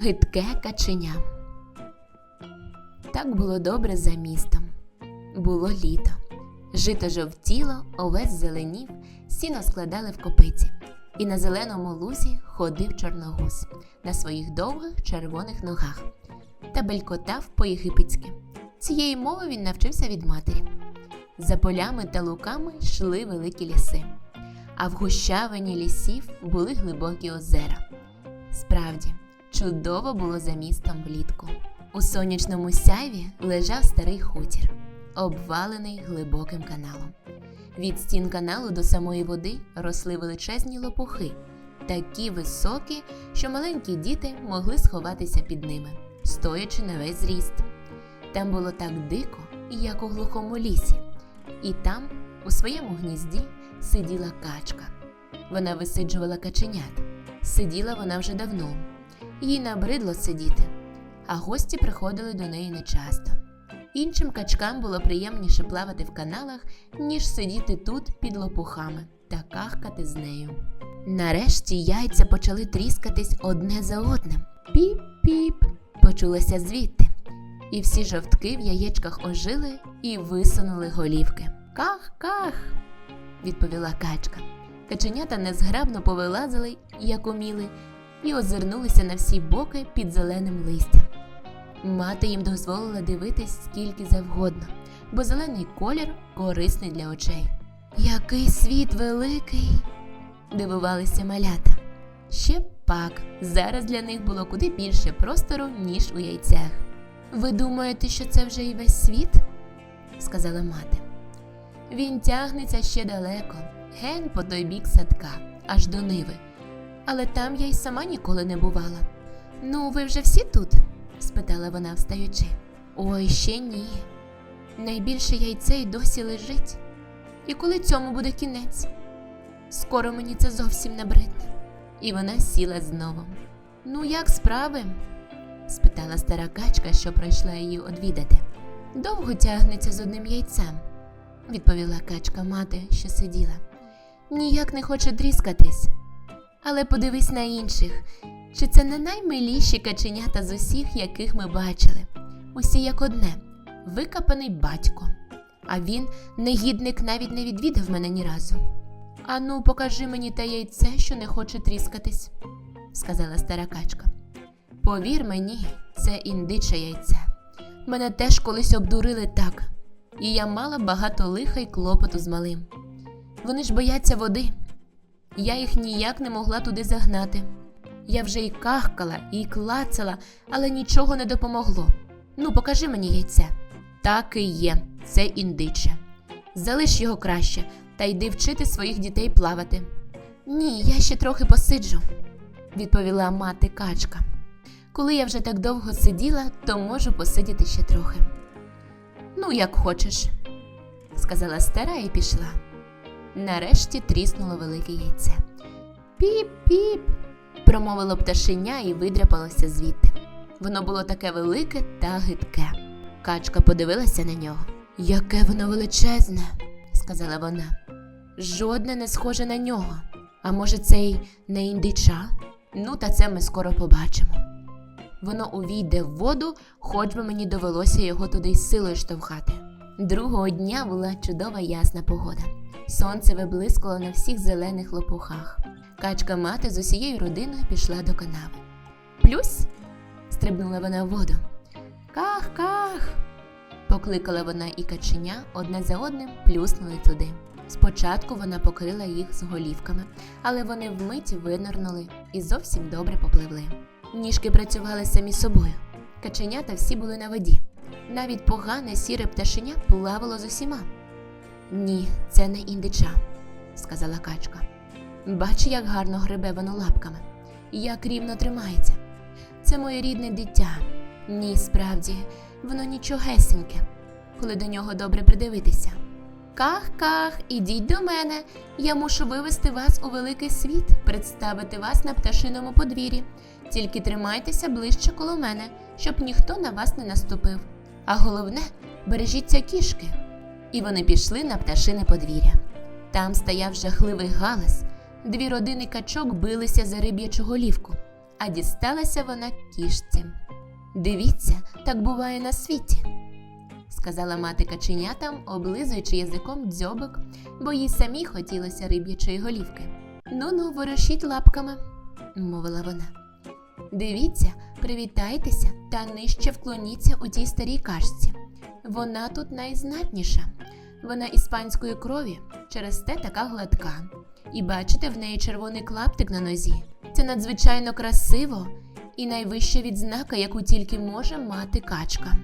Гидке каченя. Так було добре за містом. Було літо. Жито жовтіло, овець зеленів, сіно складали в копиці. І на зеленому лузі ходив чорногуз на своїх довгих червоних ногах та белькотав по-єгипетськи. Цієї мови він навчився від матері. За полями та луками йшли великі ліси, а в гущавині лісів були глибокі озера. Справді, чудово було за містом влітку. У сонячному сяйві лежав старий хутір, обвалений глибоким каналом. Від стін каналу до самої води росли величезні лопухи, такі високі, що маленькі діти могли сховатися під ними, стоячи на весь зріст. Там було так дико, як у глухому лісі, і там, у своєму гнізді, сиділа качка. Вона висиджувала каченят. Сиділа вона вже давно. Їй набридло сидіти, а гості приходили до неї нечасто. Іншим качкам було приємніше плавати в каналах, ніж сидіти тут під лопухами та кахкати з нею. Нарешті яйця почали тріскатись одне за одним. Піп-піп почулося звідти, і всі жовтки в яєчках ожили і висунули голівки. Ках-ках, відповіла качка. Каченята незграбно повилазили, як уміли, і озирнулися на всі боки під зеленим листям. Мати їм дозволила дивитись скільки завгодно, бо зелений колір корисний для очей. Який світ великий! дивувалися малята. Ще пак, зараз для них було куди більше простору, ніж у яйцях. Ви думаєте, що це вже і весь світ? сказала мати. Він тягнеться ще далеко, ген по той бік садка, аж до ниви. Але там я й сама ніколи не бувала. Ну, ви вже всі тут? спитала вона, встаючи. Ой, ще ні. Найбільше яйце й досі лежить. І коли цьому буде кінець? Скоро мені це зовсім набридне. І вона сіла знову. Ну, як справи? спитала стара качка, що прийшла її одвідати. Довго тягнеться з одним яйцем, відповіла качка мати, що сиділа. Ніяк не хоче тріскатись. Але подивись на інших, чи це не наймиліші каченята з усіх, яких ми бачили. Усі як одне, викапаний батько. А він, негідник, навіть не відвідав мене ні разу. Ану, покажи мені те яйце, що не хоче тріскатись, сказала стара качка. Повір мені, це індиче яйце. Мене теж колись обдурили так, і я мала багато лиха й клопоту з малим. Вони ж бояться води. Я їх ніяк не могла туди загнати. Я вже й кахкала, і клацала, але нічого не допомогло. Ну, покажи мені яйце. Так і є, це індиче. Залиш його краще та йди вчити своїх дітей плавати. Ні, я ще трохи посиджу, відповіла мати качка. Коли я вже так довго сиділа, то можу посидіти ще трохи. Ну, як хочеш, сказала стара і пішла. Нарешті тріснуло велике яйце. Піп-піп, промовило пташеня і видряпалося звідти. Воно було таке велике та гидке. Качка подивилася на нього. Яке воно величезне, сказала вона. Жодне не схоже на нього. А може, це й не індича? Ну, та це ми скоро побачимо. Воно увійде в воду, хоч би мені довелося його туди силою штовхати. Другого дня була чудова ясна погода. Сонце виблискало на всіх зелених лопухах. Качка мати з усією родиною пішла до канави. Плюсь. стрибнула вона в воду. Ках, ках. Покликала вона і каченя одне за одним плюснули туди. Спочатку вона покрила їх з голівками, але вони вмить винирнули і зовсім добре попливли. Ніжки працювали самі собою. Каченята всі були на воді. Навіть погане сіре пташеня плавало з усіма. Ні, це не індича, сказала качка. Бач, як гарно гребе воно лапками, як рівно тримається. Це моє рідне дитя. Ні, справді, воно нічогесеньке, коли до нього добре придивитися. Ках-ках, ідіть до мене. Я мушу вивести вас у великий світ, представити вас на пташиному подвір'ї. Тільки тримайтеся ближче коло мене, щоб ніхто на вас не наступив. А головне, бережіться кішки. І вони пішли на пташине подвір'я. Там стояв жахливий галас. Дві родини качок билися за риб'ячу голівку, а дісталася вона кішці. Дивіться, так буває на світі, сказала мати каченятам, облизуючи язиком дзьобик, бо їй самій хотілося риб'ячої голівки. Ну ну, ворушіть лапками, мовила вона. Дивіться, привітайтеся та нижче вклоніться у тій старій кашці. Вона тут найзнатніша. Вона іспанської крові, через те така гладка. І бачите, в неї червоний клаптик на нозі. Це надзвичайно красиво і найвища відзнака, яку тільки може мати качка.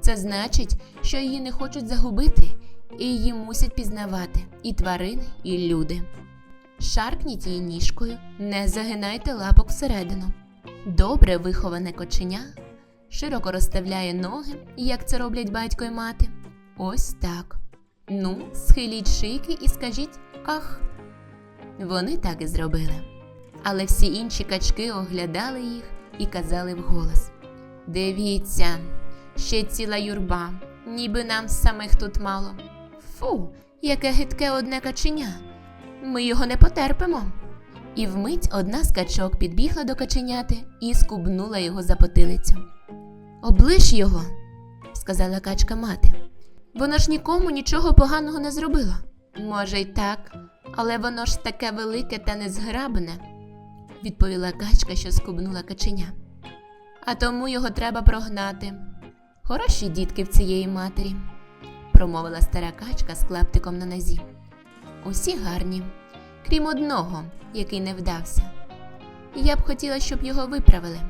Це значить, що її не хочуть загубити, і її мусять пізнавати і тварини, і люди. Шаркніть її ніжкою, не загинайте лапок всередину. Добре виховане коченя широко розставляє ноги, як це роблять батько й мати. Ось так. Ну, схиліть шийки і скажіть ках. Вони так і зробили. Але всі інші качки оглядали їх і казали вголос: Дивіться, ще ціла юрба, ніби нам самих тут мало. Фу, яке гидке одне каченя. Ми його не потерпимо. І вмить одна з качок підбігла до каченяти і скубнула його за потилицю. Оближ його, сказала качка мати. Воно ж нікому нічого поганого не зробило. Може, й так, але воно ж таке велике та незграбне, відповіла качка, що скубнула каченя. А тому його треба прогнати. Хороші дітки в цієї матері, промовила стара качка з клаптиком на нозі. Усі гарні, крім одного, який не вдався. Я б хотіла, щоб його виправили.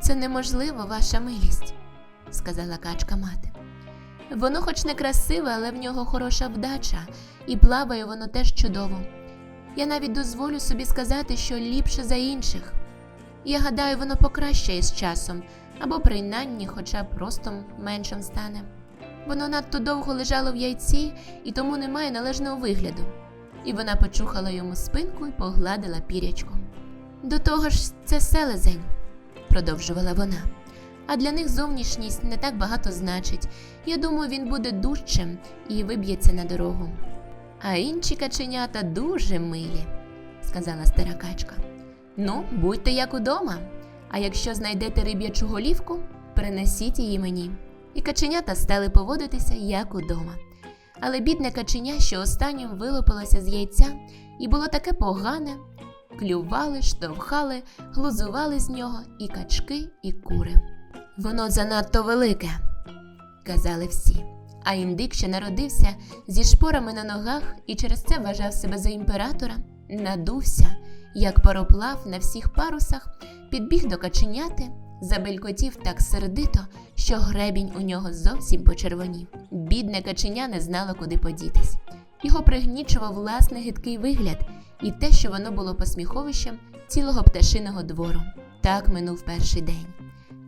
Це неможливо, ваша милість, сказала качка мати. Воно хоч не красиве, але в нього хороша вдача, і плаває воно теж чудово. Я навіть дозволю собі сказати, що ліпше за інших. Я гадаю, воно покращає з часом, або принаймні, хоча б просто меншим стане. Воно надто довго лежало в яйці і тому не має належного вигляду. І вона почухала йому спинку і погладила пірячку. До того ж, це селезень, продовжувала вона. А для них зовнішність не так багато значить. Я думаю, він буде дужчим і виб'ється на дорогу. А інші каченята дуже милі, сказала стара качка. Ну, будьте як удома. А якщо знайдете риб'ячу голівку, принесіть її мені. І каченята стали поводитися як удома. Але бідне каченя, що останнім вилупилося з яйця, і було таке погане, клювали, штовхали, глузували з нього і качки, і кури. Воно занадто велике, казали всі. А індик, що народився зі шпорами на ногах і через це вважав себе за імператора, надувся, як пароплав на всіх парусах, підбіг до каченяти, забелькотів так сердито, що гребінь у нього зовсім почервонів. Бідне каченя не знало, куди подітись. Його пригнічував власний гидкий вигляд і те, що воно було посміховищем цілого пташиного двору. Так минув перший день.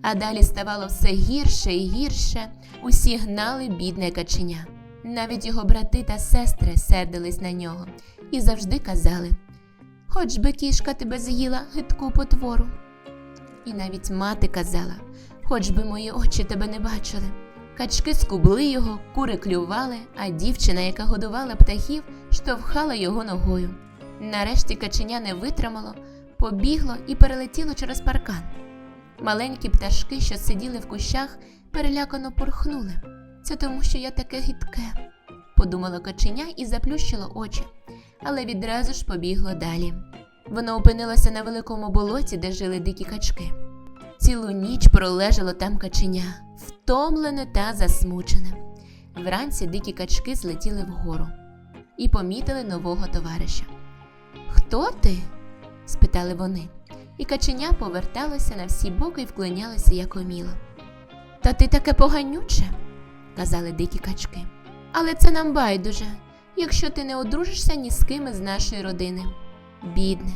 А далі ставало все гірше і гірше, усі гнали бідне каченя. Навіть його брати та сестри сердились на нього і завжди казали Хоч би кішка тебе з'їла гидку потвору. І навіть мати казала, хоч би мої очі тебе не бачили. Качки скубли його, кури клювали, а дівчина, яка годувала птахів, штовхала його ногою. Нарешті каченя не витримало, побігло і перелетіло через паркан. Маленькі пташки, що сиділи в кущах, перелякано порхнули. Це тому, що я таке гидке, подумала каченя і заплющило очі, але відразу ж побігло далі. Воно опинилося на великому болоті, де жили дикі качки. Цілу ніч пролежало там каченя, втомлене та засмучене. Вранці дикі качки злетіли вгору і помітили нового товариша. Хто ти? спитали вони, і каченя поверталося на всі боки і вклонялося, як уміло. Та ти таке поганюче, казали дикі качки. Але це нам байдуже, якщо ти не одружишся ні з ким із нашої родини. Бідне,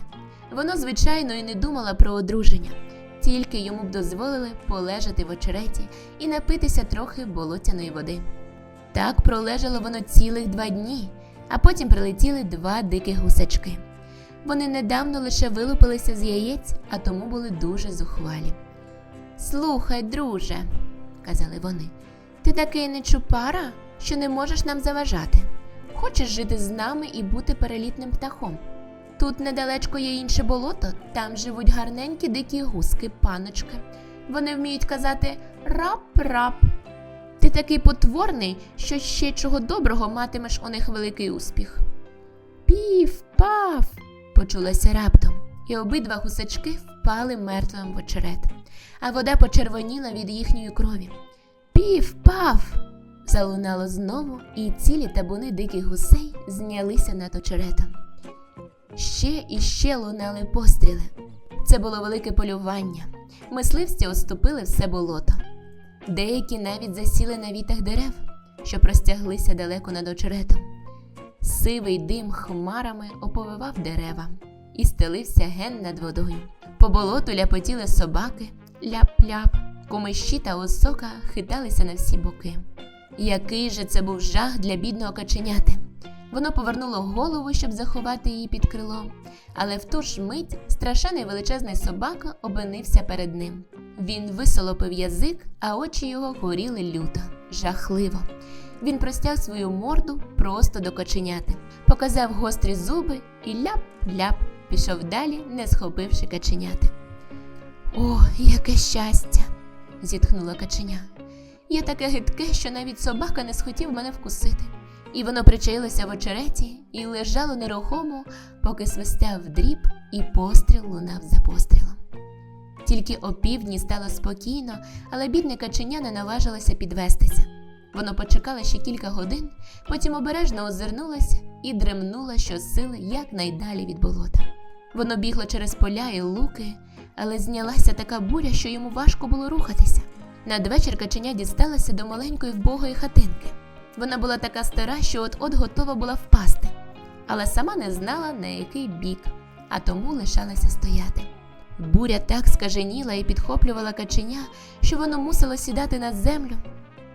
воно, звичайно, і не думало про одруження, тільки йому б дозволили полежати в очереті і напитися трохи болотяної води. Так пролежало воно цілих два дні, а потім прилетіли два диких гусачки. Вони недавно лише вилупилися з яєць, а тому були дуже зухвалі. Слухай, друже, казали вони, ти такий нечупара, що не можеш нам заважати. Хочеш жити з нами і бути перелітним птахом? Тут недалечко є інше болото, там живуть гарненькі дикі гуски, паночки. Вони вміють казати рап-рап. Ти такий потворний, що ще чого доброго матимеш у них великий успіх. Пів, паф. почулося раптом, і обидва гусачки впали мертвим в очерет, а вода почервоніла від їхньої крові. Пів, паф. залунало знову, і цілі табуни диких гусей знялися над очеретом. Ще і ще лунали постріли. Це було велике полювання. Мисливці оступили все болото. Деякі навіть засіли на вітах дерев, що простяглися далеко над очеретом. Сивий дим хмарами оповивав дерева і стелився ген над водою. По болоту ляпотіли собаки, ляп-ляп, кумиші та осока хиталися на всі боки. Який же це був жах для бідного каченяти. Воно повернуло голову, щоб заховати її під крилом, але в ту ж мить страшений величезний собака опинився перед ним. Він висолопив язик, а очі його горіли люто, жахливо. Він простяг свою морду просто до каченяти, показав гострі зуби і ляп-ляп пішов далі, не схопивши каченяти. О, яке щастя! зітхнула каченя. Я таке гидке, що навіть собака не схотів мене вкусити. І воно причаїлося в очереті і лежало нерухомо, поки свистяв дріб, і постріл лунав за пострілом. Тільки опівдні стало спокійно, але бідне каченя не наважилося підвестися. Воно почекало ще кілька годин, потім обережно озирнулося і дремнуло щосили якнайдалі від болота. Воно бігло через поля і луки, але знялася така буря, що йому важко було рухатися. Надвечір каченя дісталася до маленької вбогої хатинки. Вона була така стара, що от-от готова була впасти, але сама не знала, на який бік, а тому лишалася стояти. Буря так скаженіла і підхоплювала каченя, що воно мусило сідати на землю.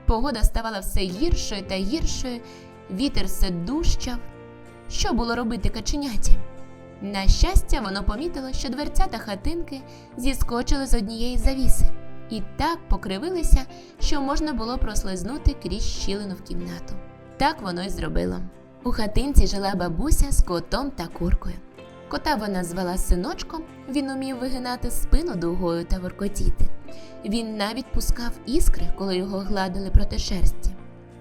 Погода ставала все гіршою та гіршою, вітер все дужчав. Що було робити каченяті? На щастя, воно помітило, що дверцята хатинки зіскочили з однієї завіси і так покривилися, що можна було прослизнути крізь щілину в кімнату. Так воно й зробило. У хатинці жила бабуся з котом та куркою. Кота вона звела синочком, він умів вигинати спину дугою та воркотіти. Він навіть пускав іскри, коли його гладили проти шерсті.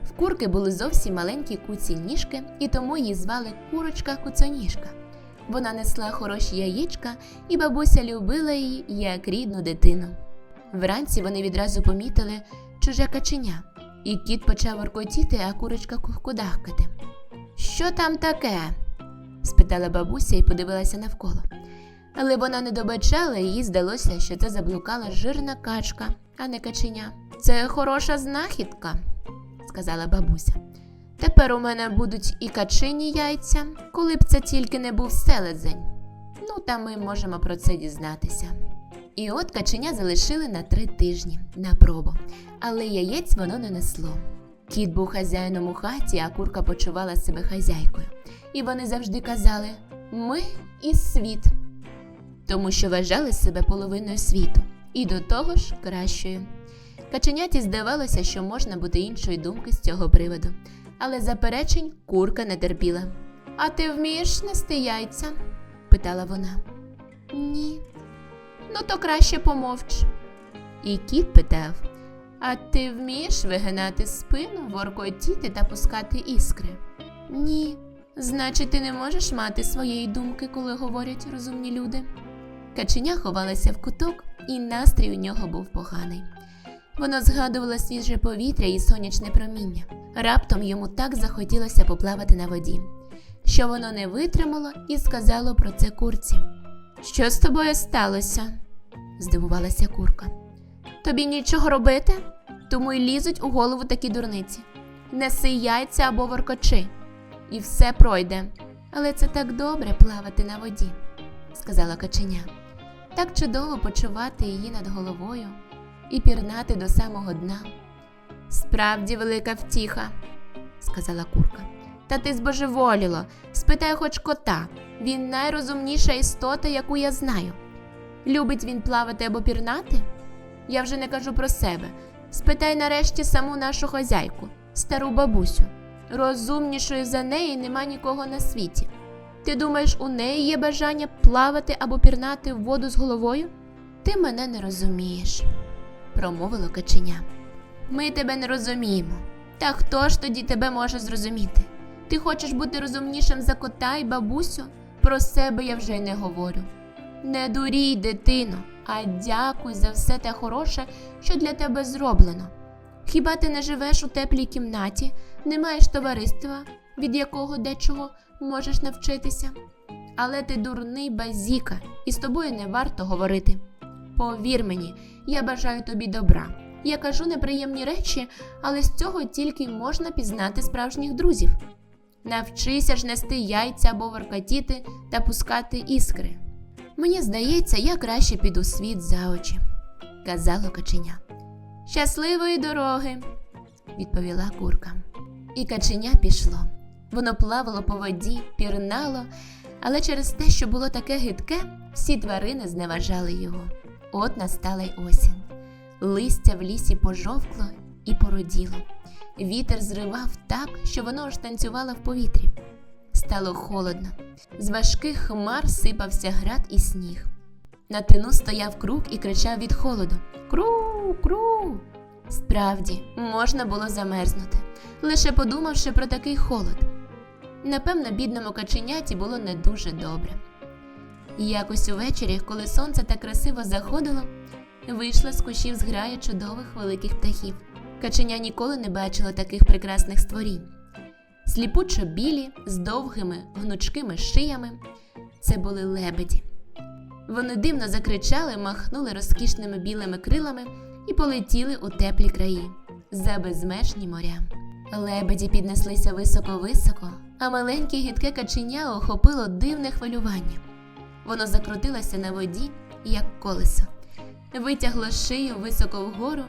В курки були зовсім маленькі куці ніжки, і тому її звали курочка куцоніжка. Вона несла хороші яєчка, і бабуся любила її як рідну дитину. Вранці вони відразу помітили чуже каченя, і кіт почав воркотіти, а курочка кухкудахкати. Що там таке? спитала бабуся і подивилася навколо. Але вона не добачала, і їй здалося, що це заблукала жирна качка, а не каченя. Це хороша знахідка, сказала бабуся. Тепер у мене будуть і качині яйця, коли б це тільки не був селезень. Ну, та ми можемо про це дізнатися. І от каченя залишили на три тижні на пробу, але яєць воно не несло. Кіт був хазяїном у хаті, а курка почувала себе хазяйкою. І вони завжди казали Ми і світ, тому що вважали себе половиною світу, і до того ж кращою. Каченяті здавалося, що можна бути іншої думки з цього приводу, але заперечень курка не терпіла. А ти вмієш нести яйця? питала вона. Ні. Ну, то краще помовч. І кіт питав А ти вмієш вигинати спину, воркотіти та пускати іскри? Ні. Значить, ти не можеш мати своєї думки, коли говорять розумні люди. Каченя ховалася в куток, і настрій у нього був поганий. Воно згадувало свіже повітря і сонячне проміння. Раптом йому так захотілося поплавати на воді, що воно не витримало і сказало про це курці. Що з тобою сталося? здивувалася курка. Тобі нічого робити, тому й лізуть у голову такі дурниці. Неси яйця або воркочи, і все пройде. Але це так добре плавати на воді, сказала каченя. Так чудово почувати її над головою і пірнати до самого дна. Справді велика втіха, сказала курка. Та ти збожеволіло, спитай хоч кота. Він найрозумніша істота, яку я знаю. Любить він плавати або пірнати? Я вже не кажу про себе. Спитай нарешті саму нашу хазяйку, стару бабусю. Розумнішої за неї нема нікого на світі. Ти думаєш, у неї є бажання плавати або пірнати в воду з головою? Ти мене не розумієш, промовило каченя. Ми тебе не розуміємо. Та хто ж тоді тебе може зрозуміти? Ти хочеш бути розумнішим за кота і бабусю? Про себе я вже й не говорю. Не дурій, дитино, а дякуй за все те хороше, що для тебе зроблено. Хіба ти не живеш у теплій кімнаті, не маєш товариства, від якого дечого можеш навчитися? Але ти дурний базіка, і з тобою не варто говорити. Повір мені, я бажаю тобі добра. Я кажу неприємні речі, але з цього тільки можна пізнати справжніх друзів. Навчися ж нести яйця або воркотіти та пускати іскри. Мені здається, я краще піду світ за очі, казало каченя. Щасливої дороги, відповіла курка. І каченя пішло. Воно плавало по воді, пірнало, але через те, що було таке гидке, всі тварини зневажали його. От настала й осінь. Листя в лісі пожовкло і породіло. Вітер зривав так, що воно аж танцювало в повітрі. Стало холодно. З важких хмар сипався град і сніг. На тину стояв круг і кричав від холоду Кру, кру. Справді, можна було замерзнути, лише подумавши про такий холод. Напевно, бідному каченяті було не дуже добре. Якось увечері, коли сонце так красиво заходило, вийшла з кущів зграя чудових великих птахів. Каченя ніколи не бачила таких прекрасних створінь. Сліпучо білі, з довгими гнучкими шиями. Це були лебеді. Вони дивно закричали, махнули розкішними білими крилами і полетіли у теплі краї за безмежні моря. Лебеді піднеслися високо-високо, а маленьке гідке каченя охопило дивне хвилювання. Воно закрутилося на воді, як колесо, витягло шию високо вгору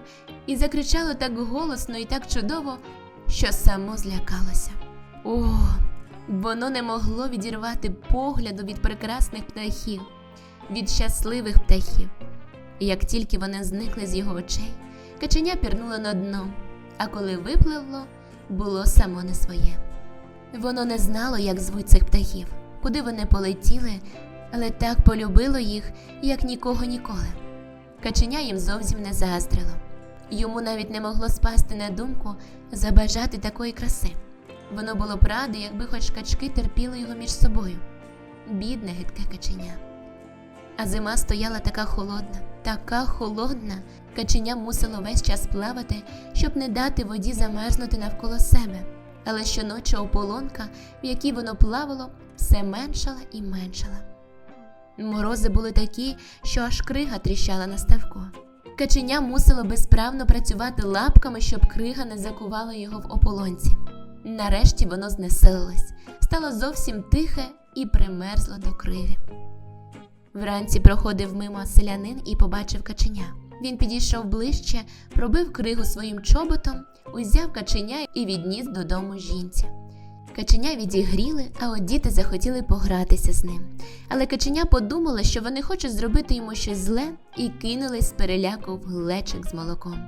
і закричало так голосно і так чудово, що само злякалося. О, воно не могло відірвати погляду від прекрасних птахів, від щасливих птахів. І як тільки вони зникли з його очей, каченя пірнуло на дно, а коли випливло, було само не своє. Воно не знало, як звуть цих птахів, куди вони полетіли, але так полюбило їх, як нікого ніколи. Каченя їм зовсім не заздрило. Йому навіть не могло спасти на думку забажати такої краси. Воно було б раде, якби хоч качки терпіли його між собою. Бідне гидке каченя. А зима стояла така холодна, така холодна, каченя мусило весь час плавати, щоб не дати воді замерзнути навколо себе. Але щоночі ополонка, в якій воно плавало, все меншала і меншала. Морози були такі, що аж крига тріщала на ставку. Каченя мусило безправно працювати лапками, щоб крига не закувала його в ополонці. Нарешті воно знесилилось, стало зовсім тихе і примерзло до криги. Вранці проходив мимо селянин і побачив каченя. Він підійшов ближче, пробив кригу своїм чоботом, узяв каченя і відніс додому жінці. Каченя відігріли, а от діти захотіли погратися з ним. Але каченя подумала, що вони хочуть зробити йому щось зле, і кинулись з переляку в глечик з молоком.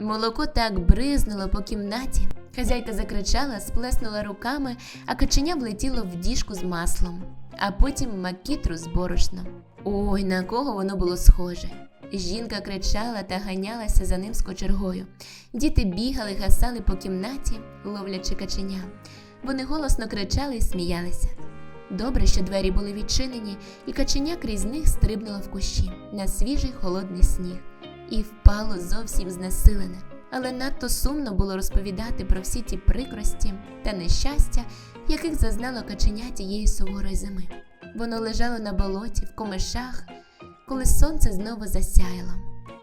Молоко так бризнуло по кімнаті. Хазяйка закричала, сплеснула руками, а каченя влетіло в діжку з маслом, а потім макітру з борошном. Ой, на кого воно було схоже. Жінка кричала та ганялася за ним з кочергою. Діти бігали, гасали по кімнаті, ловлячи каченя. Вони голосно кричали і сміялися. Добре, що двері були відчинені, і каченя крізь них стрибнуло в кущі на свіжий холодний сніг і впало зовсім знесилене. Але надто сумно було розповідати про всі ті прикрості та нещастя, яких зазнало каченя тієї суворої зими. Воно лежало на болоті, в комишах, коли сонце знову засяяло.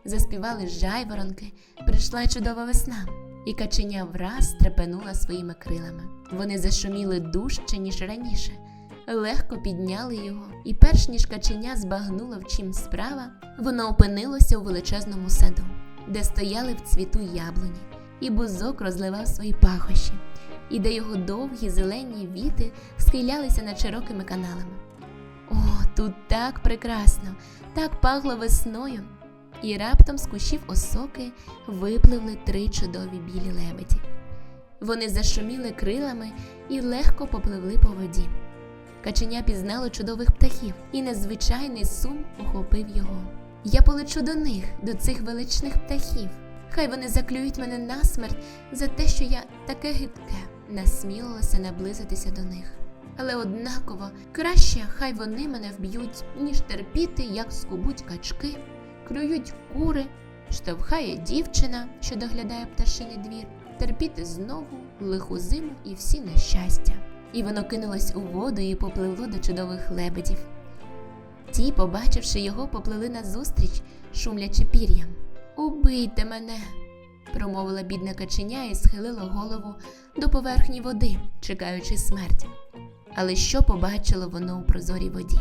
Заспівали жайворонки, прийшла чудова весна, і каченя враз стрепенула своїми крилами. Вони зашуміли дужче, ніж раніше, легко підняли його, і перш ніж каченя збагнуло в чим справа, воно опинилося у величезному саду, де стояли в цвіту яблуні, і бузок розливав свої пахощі, і де його довгі зелені віти схилялися над широкими каналами. О, тут так прекрасно, так пахло весною. І раптом з кущів осоки випливли три чудові білі лебеді. Вони зашуміли крилами і легко попливли по воді. Каченя пізнало чудових птахів, і незвичайний сум охопив його. Я полечу до них, до цих величних птахів. Хай вони заклюють мене насмерть за те, що я таке гидке, насмілилася наблизитися до них. Але однаково краще хай вони мене вб'ють, ніж терпіти, як скубуть качки, клюють кури, штовхає дівчина, що доглядає пташиний двір, терпіти знову лиху зиму і всі нещастя. І воно кинулось у воду і попливло до чудових лебедів. Ті, побачивши його, поплили назустріч, шумлячи пір'ям. Убийте мене, промовила бідна каченя і схилила голову до поверхні води, чекаючи смерті. Але що побачило воно у прозорій воді?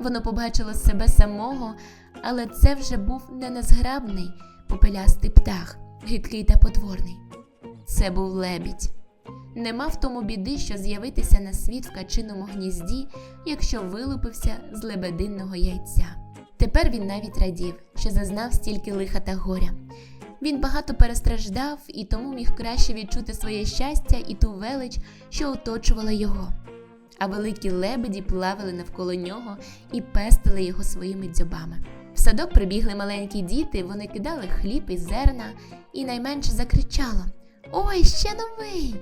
Воно побачило себе самого, але це вже був не незграбний попелястий птах, гидкий та потворний. Це був лебідь. Нема в тому біди, що з'явитися на світ в качиному гнізді, якщо вилупився з лебединного яйця. Тепер він навіть радів, що зазнав стільки лиха та горя. Він багато перестраждав і тому міг краще відчути своє щастя і ту велич, що оточувала його. А великі лебеді плавали навколо нього і пестили його своїми дзьобами. В садок прибігли маленькі діти, вони кидали хліб і зерна, і найменше закричало Ой, ще новий!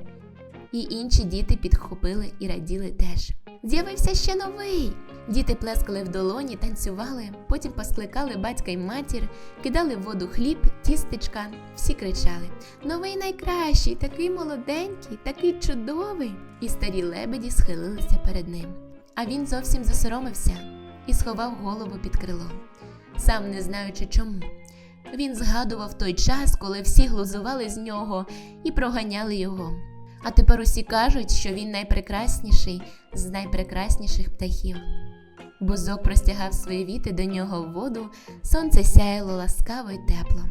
І інші діти підхопили і раділи теж. З'явився ще новий. Діти плескали в долоні, танцювали, потім поскликали батька й матір, кидали в воду хліб, тістечка, всі кричали: Новий найкращий, такий молоденький, такий чудовий. І старі лебеді схилилися перед ним. А він зовсім засоромився і сховав голову під крило, сам не знаючи чому. Він згадував той час, коли всі глузували з нього і проганяли його. А тепер усі кажуть, що він найпрекрасніший з найпрекрасніших птахів. Бузок простягав свої віти до нього в воду, сонце сяяло ласкаво й тепло.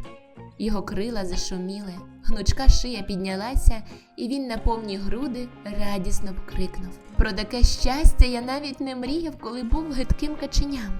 Його крила зашуміли, гнучка шия піднялася, і він на повні груди радісно вкрикнув. Про таке щастя я навіть не мріяв, коли був гидким каченям.